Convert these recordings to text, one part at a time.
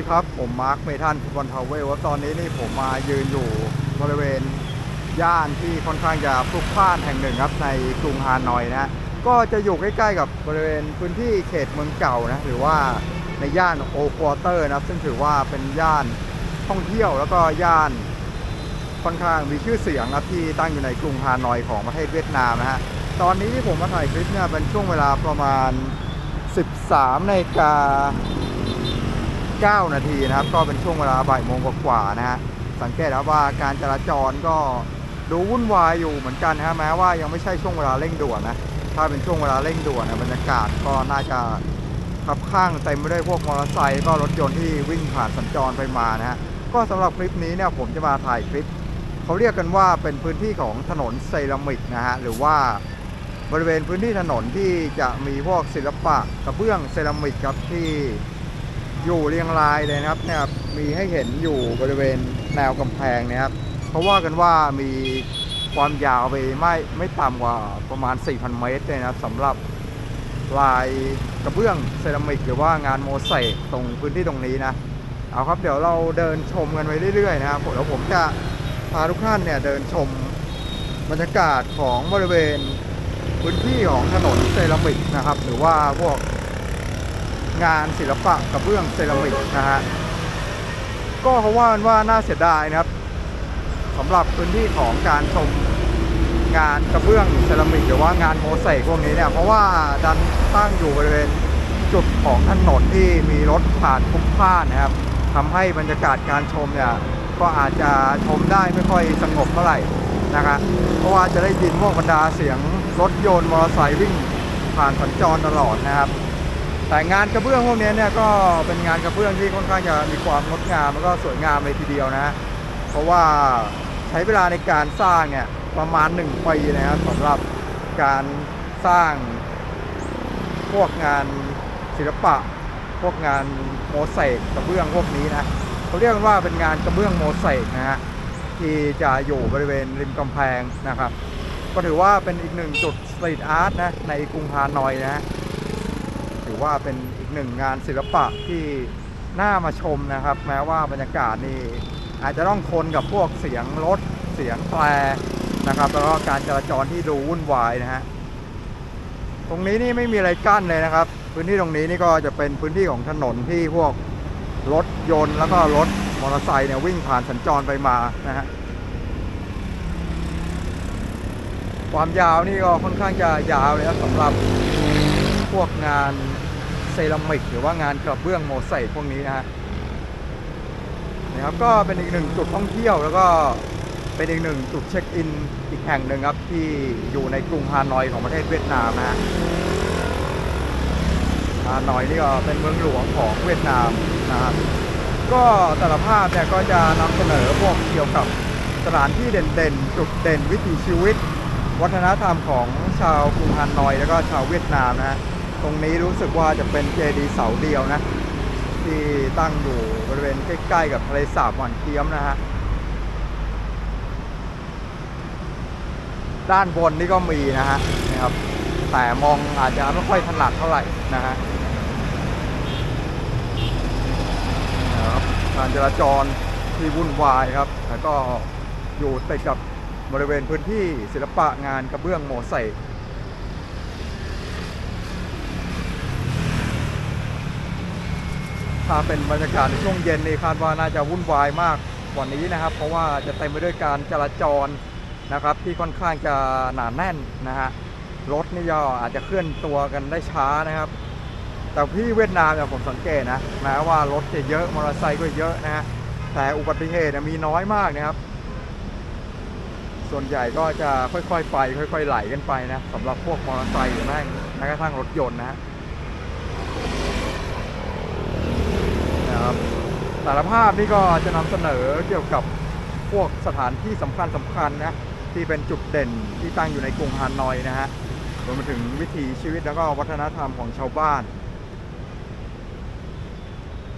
ดีครับ ผมมาร์คเมทันฟุตบอลทาวเวลตอนนี้นี่ผมมายืนอยู่บริเวณย่านที่ค่อนข้างจะพลุกพล่านแห่งหนึ่งครับในกรุงฮานอยนะฮะก็จะอยู่ใกล้ ๆ กับบริเวณพื้นที่เขตเมืองเก่านะหรือว่าในย่านโอควอเตอร์นะครับซึ่งถือว่าเป็นย่านท่องเที่ยวแล้วก็ย่านค่อนข้างมีชื่อเสียงครับที่ตั้งอยู่ในกรุงฮานอยของประเทศเวียดนามนะฮะตอนนี้ที่ผมมาถ่ายคลิปเนี่ยเป็นช่วงเวลาประมาณ 13นาฬิกา 9 นาทีนะครับ ก็เป็นช่วงเวลาบ่ายโมงกว่าๆนะฮะสังเกตครับว่าการจราจรก็ดูวุ่นวายอยู่เหมือนกันนะฮะแม้ว่ายังไม่ใช่ช่วงเวลาเร่งด่วนนะถ้าเป็นช่วงเวลาเร่งด่วนนะบรรยากาศก็น่าจะขับข้างเต็มไปด้วยพวกมอเตอร์ไซค์ก็รถยนต์ที่วิ่งผ่านสัญจรไปมานะฮะก็สำหรับคลิปนี้เนี่ยผมจะมาถ่ายคลิปเขาเรียกกันว่าเป็นพื้นที่ของถนนเซรามิกนะฮะหรือว่าบริเวณพื้นที่ถนนที่จะมีพวกศิลปะกระเบื้องเซรามิกครับที่ อยู่เรียงรายเลยนะครับเนี่ยมีให้เห็นอยู่บริเวณแนวกำแพงนะครับเขาว่ากันว่ามีความยาวไปไม่ไม่ต่ำกว่าประมาณ 4,000 เมตรเลยนะครับสำหรับลายกระเบื้องเซรามิก หรือว่างานโมเสกตรงพื้นที่ตรงนี้นะเอาครับเดี๋ยวเราเดินชมกันไปเรื่อยๆนะครับเดี๋ยวผมจะพาทุกท่านเนี่ยเดินชมบรรยากาศของบริเวณพื้นที่ของถนนเซรามิกนะครับ หรือว่าพวก งานศิลปะกระเบื้องเซรามิกนะฮะก็เขาว่ากันว่าน่าเสียดายนะครับสำหรับพื้นที่ของการชมงานกระเบื้องเซรามิกหรือว่างานโมเสกพวกนี้เนี่ยเพราะว่าดันตั้งอยู่บริเวณจุดของถนนที่มีรถผ่านพลุกพล่านนะครับทำให้บรรยากาศการชมเนี่ยก็อาจจะชมได้ไม่ค่อยสงบเท่าไหร่นะครับเพราะว่าจะได้ยินพวกบรรดาเสียงรถยนต์มอเตอร์ไซค์วิ่งผ่านสัญจรตลอดนะครับ แต่งานกระเบื้องพวกนี้เนี่ยก็เป็นงานกระเบื้องที่ค่อนข้างจะมีความงดงามแล้วก็สวยงามเลยทีเดียวนะ เพราะว่าใช้เวลาในการสร้างเนี่ยประมาณ1ปีนะครับสำหรับการสร้างพวกงานศิลปะ พวกงานโมเสกกระเบื้องพวกนี้นะเขาเรียกว่าเป็นงานกระเบื้องโมเสกนะฮะที่จะอยู่บริเวณริมกำแพงนะครับ ก็ถือว่าเป็นอีกหนึ่งจุดสตรีทอาร์ตนะในกรุงฮานอยนะฮะ ถือว่าเป็นอีกหนึ่งงานศิลปะที่น่ามาชมนะครับ แม้ว่าบรรยากาศนี่อาจจะต้องทนกับพวกเสียงรถเสียงแตรนะครับ แล้วก็การจราจรที่ดูวุ่นวายนะฮะตรงนี้นี่ไม่มีอะไรกั้นเลยนะครับ พื้นที่ตรงนี้นี่ก็จะเป็นพื้นที่ของถนนที่พวกรถยนต์แล้วก็รถมอเตอร์ไซค์เนี่ยวิ่งผ่านสัญจรไปมานะฮะความยาวนี่ก็ค่อนข้างจะยาวเลยครับสำหรับพวกงาน เซรามิกหรือว่างานกระเบื้องโมเสกพวกนี้นะฮะนะครับก็เป็นอีกหนึ่งจุดท่องเที่ยวแล้วก็เป็นอีกหนึ่งจุดเช็คอินอีกแห่งหนึ่งครับที่อยู่ในกรุงฮานอยของประเทศเวียดนามนะฮะฮานอยนี่ก็เป็นเมืองหลวงของเวียดนามนะครับก็แต่ละภาพเนี่ยก็จะนำเสนอพวกเกี่ยวกับสถานที่เด่นๆ จุดเด่นวิถีชีวิต วัฒนธรรมของชาวกรุงฮานอย แล้วก็ชาวเวียดนามนะฮะ ตรงนี้รู้สึกว่าจะเป็นเจดีย์เสาเดียวนะ ที่ตั้งอยู่บริเวณใกล้ๆกับทะเลสาบหวานเคี้ยมนะฮะด้านบนนี่ก็มีนะฮะนี่ครับ แต่มองอาจจะไม่ค่อยถนัดเท่าไหร่นะฮะการจราจรที่วุ่นวายครับ แล้วก็อยู่ติดกับบริเวณพื้นที่ศิลปะงานกระเบื้องโมเสก ถ้าเป็นบรรยากาศในช่วงเย็นนี่คาดว่าน่าจะวุ่นวายมากกว่านี้นะครับ เพราะว่าจะเต็มไปด้วยการจราจรนะครับ ที่ค่อนข้างจะหนาแน่นนะฮะรถนี่ก็อาจจะเคลื่อนตัวกันได้ช้านะครับ แต่ที่เวียดนามเนี่ยผมสังเกตนะแม้ว่ารถจะเยอะมอเตอร์ไซค์ก็เยอะนะฮะแต่อุบัติเหตุมีน้อยมากนะครับ ส่วนใหญ่ก็จะค่อยๆไป ค่อย ๆ ไหลกันไปนะสำหรับพวกมอเตอร์ไซค์หรือแม้แม้กระทั่งรถยนต์นะฮะ นะครับแต่ละภาพนี่ก็จะนำเสนอเกี่ยวกับพวกสถานที่สำคัญสำคัญนะที่เป็นจุดเด่นที่ตั้งอยู่ในกรุงฮานอยนะฮะรวมไปถึงวิถีชีวิตแล้วก็วัฒนธรรมของชาวบ้าน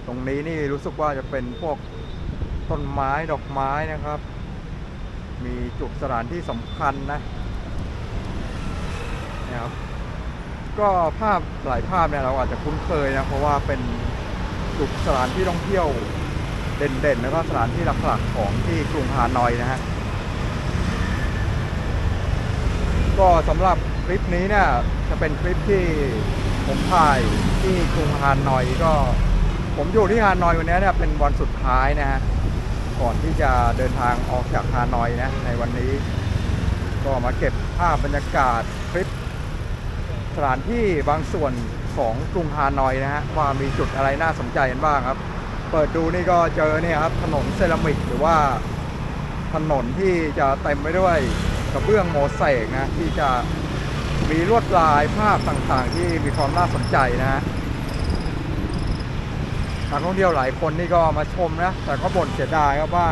ตรงนี้นี่รู้สึกว่าจะเป็นพวกต้นไม้ดอกไม้นะครับ มีจุดสถานที่สำคัญนะนะครับก็ภาพหลายภาพเนี่ยเราอาจจะคุ้นเคยนะเพราะว่าเป็น จุดจุดสถานที่ท่องเที่ยวเด่นๆ แล้วก็สถานที่หลักๆของที่กรุงฮานอยนะฮะ ก็สำหรับคลิปนี้เนี่ยจะเป็นคลิปที่ผมถ่ายที่กรุงฮานอยก็ ผมอยู่ที่ฮานอยวันนี้เนี่ยเป็นวันสุดท้ายนะฮะ ก่อนที่จะเดินทางออกจากฮานอยนะในวันนี้ ก็มาเก็บภาพบรรยากาศคลิปสถานที่บางส่วน ของกรุงฮานอยนะฮะว่ามีจุดอะไรน่าสนใจกันบ้างครับ เปิดดูนี่ก็เจอเนี่ยครับถนนเซรามิกหรือว่าถนนที่จะเต็มไปด้วยกระเบื้องโมเสกนะที่จะมีลวดลายภาพต่างๆ ที่มีความน่าสนใจนะฮะนักท่องเที่ยวหลายคนนี่ก็มาชมนะแต่ก็บ่นเสียดายครับว่า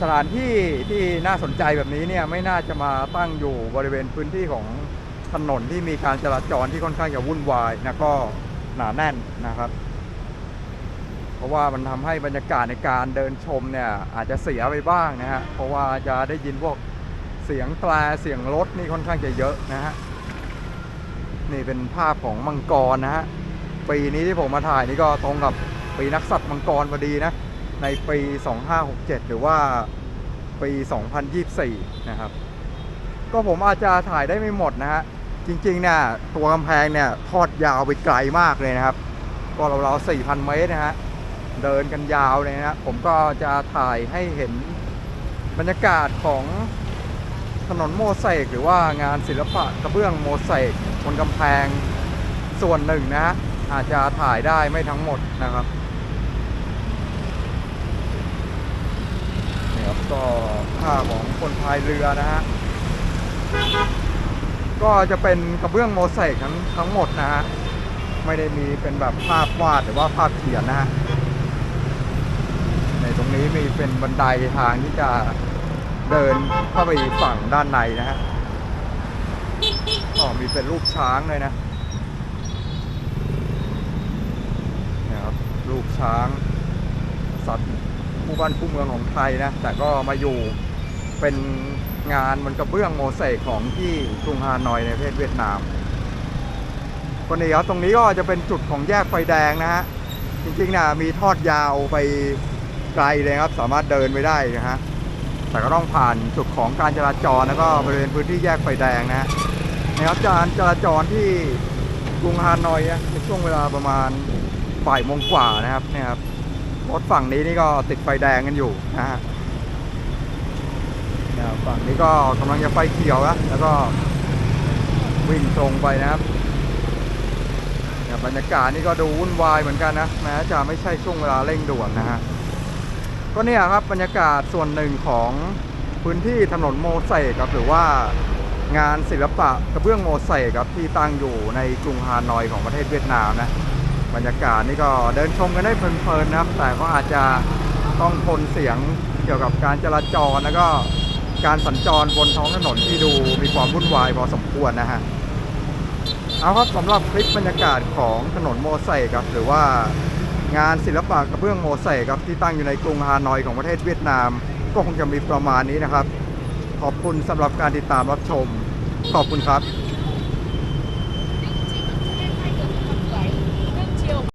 สถานที่ที่น่าสนใจแบบนี้เนี่ยไม่น่าจะมาตั้งอยู่บริเวณพื้นที่ของ ถนนที่มีการจราจรที่ค่อนข้างจะวุ่นวายนะก็หนาแน่นนะครับ เพราะว่ามันทำให้บรรยากาศในการเดินชมเนี่ยอาจจะเสียไปบ้างนะฮะเพราะว่าจะได้ยินพวกเสียงแตรเสียงรถนี่ค่อนข้างจะเยอะนะฮะนี่เป็นภาพของมังกรนะฮะปีนี้ที่ผมมาถ่ายนี่ก็ตรงกับปีนักสัตว์มังกรพอดีนะในปี 2567 หรือว่าปี 2024 นะครับ ก็ผมอาจจะถ่ายได้ไม่หมดนะฮะ จริงๆเนี่ยตัวกำแพงเนี่ยทอดยาวไปไกลมากเลยนะครับ ก็ราวๆ4,000เมตรนะฮะเดินกันยาวเลยนะฮะผมก็จะถ่ายให้เห็นบรรยากาศของถนนโมเสกหรือว่างานศิลปะกระเบื้องโมเสกบนกำแพงส่วนหนึ่งนะฮะอาจจะถ่ายได้ไม่ทั้งหมดนะครับนี่ครับก็ภาพของคนพายเรือนะฮะ ก็จะเป็นกระเบื้องโมเสกทั้งทั้งหมดนะฮะไม่ได้มีเป็นแบบภาพวาดหรือว่าภาพเขียนนะฮะในตรงนี้มีเป็นบันไดทางที่จะเดินเข้าไปฝั่งด้านในนะฮะก็มีเป็นรูปช้างเลยนะเนี่ยครับรูปช้าง สัตว์คู่บ้านคู่เมืองของไทยนะ แต่ก็มาอยู่เป็น งานบนกระเบื้องโมเสกของที่กรุงฮานอยในประเทศเวียดนามคนนี้ครับตรงนี้ก็จะเป็นจุดของแยกไฟแดงนะฮะจริงๆนะมีทอดยาวไปไกลเลยครับ สามารถเดินไปได้นะฮะแต่ก็ต้องผ่านจุดของการจราจรแล้วก็บริเวณพื้นที่แยกไฟแดงนะนะครับการจราจรที่กรุงฮานอยในช่วงเวลาประมาณบ่ายโมงกว่านะครับนี่ยครับรถฝั่งนี้นี่ก็ติดไฟแดงกันอยู่นะฮะ ฝั่งนี้ก็กำลังจะไฟเขียวนะแล้วก็วิ่งตรงไปนะครับบรรยากาศนี่ก็ดูวุ่นวายเหมือนกันนะแม้จะไม่ใช่ช่วงเวลาเร่งด่วนนะฮะก็เนี่ยครับบรรยากาศส่วนหนึ่งของพื้นที่ถนนโมเสกครับหรือว่างานศิลปะกระเบื้องโมเสกครับที่ตั้งอยู่ในกรุงฮานอยของประเทศเวียดนามนะบรรยากาศนี่ก็เดินชมกันได้เพลินๆนะครับ แต่ก็อาจจะต้องทนเสียงเกี่ยวกับการจราจรแล้วก็ การสัญจรบนท้องถนนที่ดูมีความวุ่นวายพอสมควรนะฮะเอาครับสำหรับคลิปบรรยากาศของถนนโมเสกครับหรือว่างานศิลปะกระเบื้องโมเสกครับที่ตั้งอยู่ในกรุงฮานอยของประเทศเวียดนาม ก็คงจะมีประมาณนี้นะครับ ขอบคุณสำหรับการติดตามรับชม ขอบคุณครับ